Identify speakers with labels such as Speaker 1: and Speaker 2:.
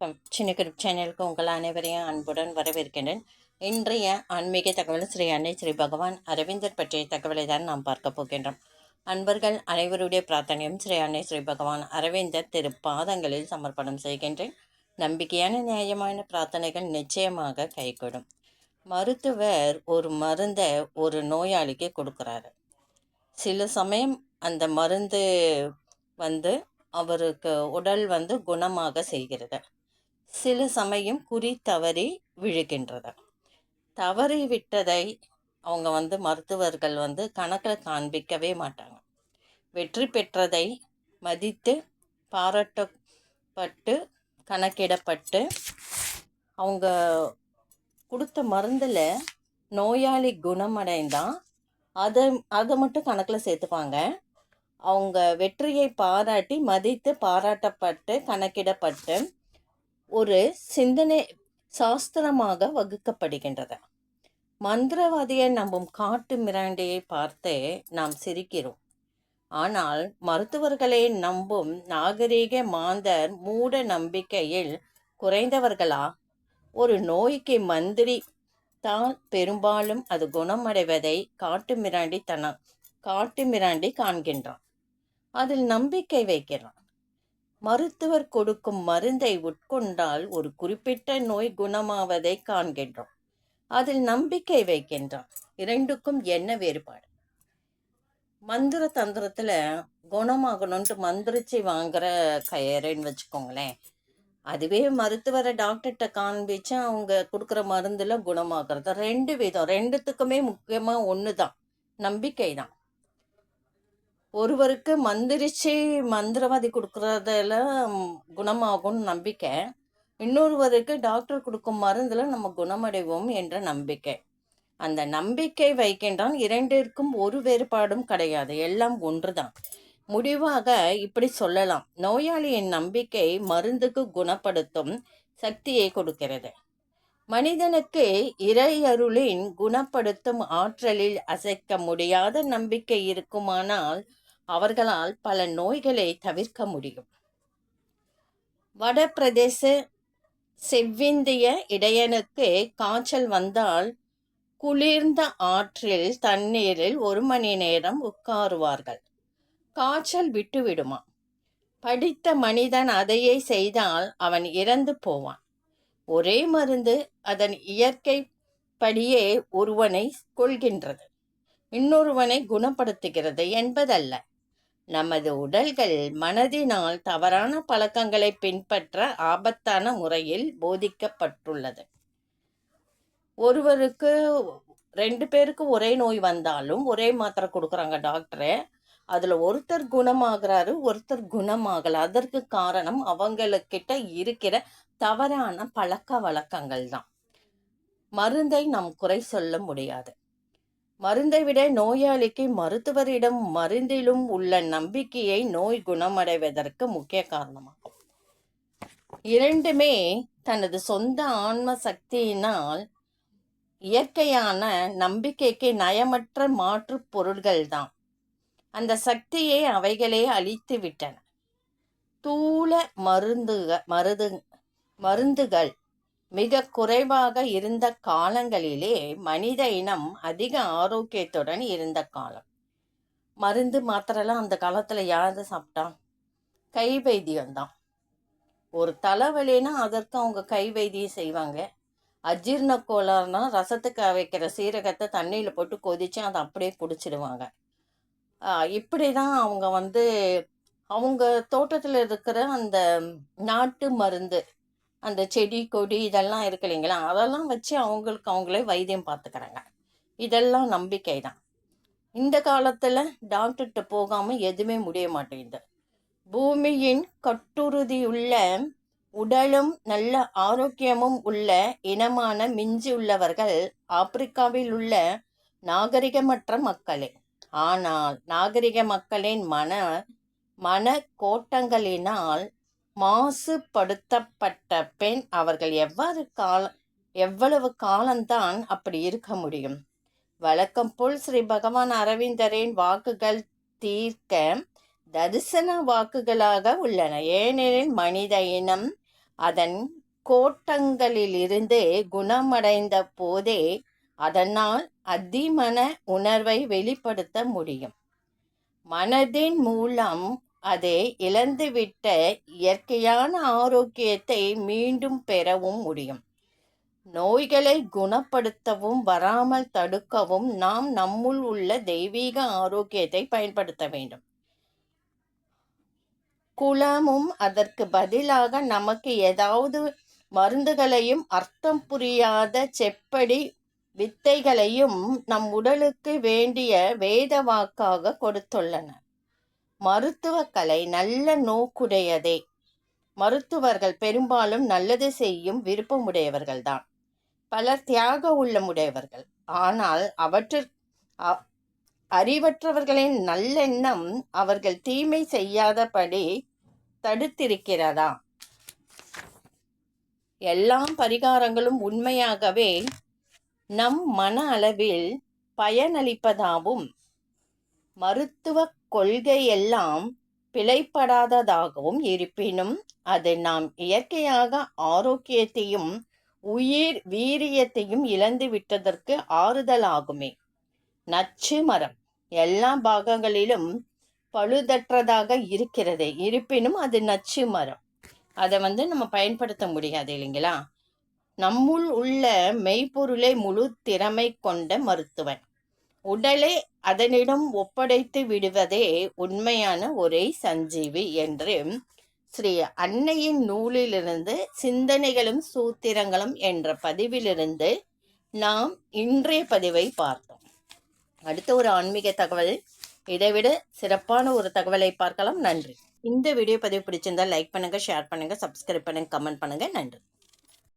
Speaker 1: வணக்கம். சின்ன குரூப் சேனலுக்கு உங்கள் அனைவரையும் அன்புடன் வரவேற்கின்றேன். இன்றைய ஆன்மீக தகவல் ஸ்ரீ அன்னை ஸ்ரீ பகவான் அரவிந்தர் பற்றிய தகவலை தான் நாம் பார்க்க போகின்றோம். அன்பர்கள் அனைவருடைய பிரார்த்தனையும் ஸ்ரீ அன்னை ஸ்ரீ பகவான் அரவிந்தர் திரு பாதங்களில் சமர்ப்பணம் செய்கின்றேன். நம்பிக்கையான நியாயமான பிரார்த்தனைகள் நிச்சயமாக கைகூடும். மருத்துவர் ஒரு மருந்தை ஒரு நோயாளிக்கு கொடுக்குறாரு. சில சமயம் அந்த மருந்து வந்து அவருக்கு உடல் வந்து குணமாக செய்கிறது. சில சமயம் குறி தவறி விழுகின்றது தவறி விட்டதை அவங்க வந்து மருத்துவர்கள் வந்து கணக்கில் காண்பிக்கவே மாட்டாங்க. வெற்றி பெற்றதை மதித்து பாராட்டப்பட்டு கணக்கிடப்பட்டு அவங்க கொடுத்த மருந்தில் நோயாளி குணமடைந்தால் அதை அதை மட்டும் கணக்கில் சேர்த்துப்பாங்க. அவங்க வெற்றியை பாராட்டி மதித்து பாராட்டப்பட்டு கணக்கிடப்பட்டு ஒரு சிந்தனை சாஸ்திரமாக வகுக்கப்படுகின்றது. மந்திரவாதியை நம்பும் காட்டு மிராண்டியை பார்த்து நாம் சிரிக்கிறோம். ஆனால் மருத்துவர்களை நம்பும் நாகரீக மாந்தர் மூட நம்பிக்கையில் குறைந்தவர்களா? ஒரு நோய்க்கு மந்திரி தான் பெரும்பாலும் அது குணமடைவதை காட்டு மிராண்டி தன காட்டு மிராண்டி காண்கின்றான். அதில் நம்பிக்கை வைக்கிறான். மருத்துவர் கொடுக்கும் மருந்தை உட்கொண்டால் ஒரு குறிப்பிட்ட நோய் குணமாவதை காண்கின்றோம். அதில் நம்பிக்கை வைக்கின்றோம். இரண்டுக்கும் என்ன வேறுபாடு? மந்திர தந்திரத்தில் குணமாகணும்ட்டு மந்திரிச்சு வாங்குற கயறுன்னு வச்சுக்கோங்களேன். அதுவே மருத்துவரை டாக்டர்கிட்ட காண்பிச்சு அவங்க கொடுக்குற மருந்தில் குணமாகிறது ரெண்டு விதம். ரெண்டுத்துக்குமே முக்கியமாக ஒன்று தான் நம்பிக்கை தான் ஒருவருக்கு மந்திரிச்சு மந்திரவாதி கொடுக்குறதில் குணமாகும்னு நம்பிக்கை. இன்னொருவருக்கு டாக்டர் கொடுக்கும் மருந்தில் நம்ம குணமடைவோம் என்ற நம்பிக்கை. அந்த நம்பிக்கை வைக்கின்றான் இரண்டிற்கும் ஒரு வேறுபாடும் கிடையாது. எல்லாம் ஒன்றுதான். முடிவாக இப்படி சொல்லலாம். நோயாளியின் நம்பிக்கை மருந்துக்கு குணப்படுத்தும் சக்தியை கொடுக்கிறது. மனிதனுக்கு இறையருளின் குணப்படுத்தும் ஆற்றலில் அசைக்க முடியாத நம்பிக்கை இருக்குமானால் அவர்களால் பல நோய்களை தவிர்க்க முடியும். வடபிரதேச செவ்விந்திய இடையனுக்கு காய்ச்சல் வந்தால் குளிர்ந்த ஆற்றில் தண்ணீரில் ஒரு மணி நேரம் உட்காருவார்கள். காய்ச்சல் விட்டுவிடுமா? படித்த மனிதன் அதையே செய்தால் அவன் இறந்து போவான். ஒரே மருந்து அதன் இயற்கை படியே ஒருவனை கொள்கின்றது இன்னொருவனை குணப்படுத்துகிறது என்பதல்ல. நமது உடல்கள் மனதினால் தவறான பழக்கங்களை பின்பற்ற ஆபத்தான முறையில் போதிக்கப்பட்டுள்ளது. ஒருவருக்கு ரெண்டு பேருக்கு ஒரே நோய் வந்தாலும் ஒரே மாத்திரை கொடுக்குறாங்க டாக்டரு. அதில் ஒருத்தர் குணமாகிறாரு ஒருத்தர் குணமாகலை. அதற்கு காரணம் அவங்களுக்கிட்ட இருக்கிற தவறான பழக்க வழக்கங்கள் தான் மருந்தை நாம் குறை சொல்ல முடியாது. மருந்தை விட நோயாளிக்கு மருத்துவரிடம் மருந்திலும் உள்ள நம்பிக்கையை நோய் குணமடைவதற்கு முக்கிய காரணமாகும். இரண்டுமே தனது சொந்த ஆன்ம சக்தியினால் இயற்கையான நம்பிக்கைக்கு நயமற்ற மாற்று பொருள்கள்தான். அந்த சக்தியை அவைகளே அழித்து விட்டன தூள மருந்துக மருது மருந்துகள் மிக குறைவாக இருந்த காலங்களிலே மனித இனம் அதிக ஆரோக்கியத்துடன் இருந்த காலம். மருந்து மாத்திரெல்லாம் அந்த காலத்தில் யாரு சாப்பிட்டான் கை வைத்தியம்தான் ஒரு தலைவலினா அதற்கு அவங்க கை வைத்தியம் செய்வாங்க. அஜீர்ண கோளாறுனா ரசத்துக்கு வைக்கிற சீரகத்தை தண்ணியில் போட்டு கொதித்து அதை அப்படியே குடிச்சிடுவாங்க இப்படி தான் அவங்க வந்து அவங்க தோட்டத்தில் இருக்கிற அந்த நாட்டு மருந்து அந்த செடி கொடி இதெல்லாம் இருக்கு இல்லைங்களா? அதெல்லாம் வச்சு அவங்களுக்கு அவங்களே வைத்தியம் பார்த்துக்கிறாங்க இதெல்லாம் நம்பிக்கை தான் இந்த காலத்தில் டாக்டர்கிட்ட போகாமல் எதுவுமே முடிய மாட்டேங்குது. பூமியின் கட்டுறுதியுள்ள உடலும் நல்ல ஆரோக்கியமும் உள்ள இனமான மிஞ்சி உள்ளவர்கள் ஆப்பிரிக்காவில் உள்ள நாகரிகமற்ற மக்களே. ஆனால் நாகரிக மக்களின் மன மன கோட்டங்களினால் மாசுபடுத்தப்பட்ட பெண் அவர்கள் எவ்வாறு காலம் எவ்வளவு காலம்தான் அப்படி இருக்க முடியும்? வழக்கம் போல் ஸ்ரீ பகவான் அரவிந்தரின் வாக்குகள் தீர்க்க தரிசன வாக்குகளாக உள்ளன. ஏனெனில் மனித இனம் அதன் கோட்டங்களிலிருந்து குணமடைந்த போதே அதனால் அதிமன உணர்வை வெளிப்படுத்த முடியும். மனதின் மூலம் அதை இழந்துவிட்ட இயற்கையான ஆரோக்கியத்தை மீண்டும் பெறவும் முடியும். நோய்களை குணப்படுத்தவும் வராமல் தடுக்கவும் நாம் நம்முள் உள்ள தெய்வீக ஆரோக்கியத்தை பயன்படுத்த வேண்டும். குலமும் அதற்கு பதிலாக நமக்கு ஏதாவது மருந்துகளையும் அர்த்தம் புரியாத செப்படி வித்தைகளையும் நம் உடலுக்கு வேண்டிய வேத வாக்காக கொடுத்துள்ளன. மருத்துவக்கலை நல்ல நோக்குடையதே. மருத்துவர்கள் பெரும்பாலும் நல்லது செய்யும் விருப்பமுடையவர்கள்தான். பலர் தியாக உள்ளமுடையவர்கள். ஆனால் அவற்றிற் அறிவற்றவர்களின் நல்லெண்ணம் அவர்கள் தீமை செய்யாதபடி தடுத்திருக்கிறதா? எல்லாம் பரிகாரங்களும் உண்மையாகவே நம் மன அளவில் பயனளிப்பதாகவும் மருத்துவ கொள்கையெல்லாம் பிழைப்படாததாகவும் இருப்பினும் அது நாம் இயற்கையாக ஆரோக்கியத்தையும் உயிர் வீரியத்தையும் இழந்து விட்டதற்கு ஆறுதலாகுமே. நச்சு மரம் எல்லா பாகங்களிலும் பழுதற்றதாக இருக்கிறது. இருப்பினும் அது நச்சு மரம். அதை வந்து நம்ம பயன்படுத்த முடியாது இல்லைங்களா? நம்முள் உள்ள மெய்ப்பொருளை முழு திறமை கொண்ட மருத்துவன். உடலை அதனிடம் ஒப்படைத்து விடுவதே உண்மையான ஒரே சஞ்சீவி என்று ஸ்ரீ அன்னையின் நூலிலிருந்து சிந்தனைகளும் சூத்திரங்களும் என்ற பதிவிலிருந்து நாம் இன்றைய பதிவை பார்த்தோம். அடுத்த ஒரு ஆன்மீக தகவல். இதைவிட சிறப்பான ஒரு தகவலை பார்க்கலாம். நன்றி. இந்த வீடியோ பதிவு பிடிச்சிருந்தா லைக் பண்ணுங்கள் ஷேர் பண்ணுங்கள் சப்ஸ்கிரைப் பண்ணுங்கள் கமெண்ட் பண்ணுங்கள் நன்றி.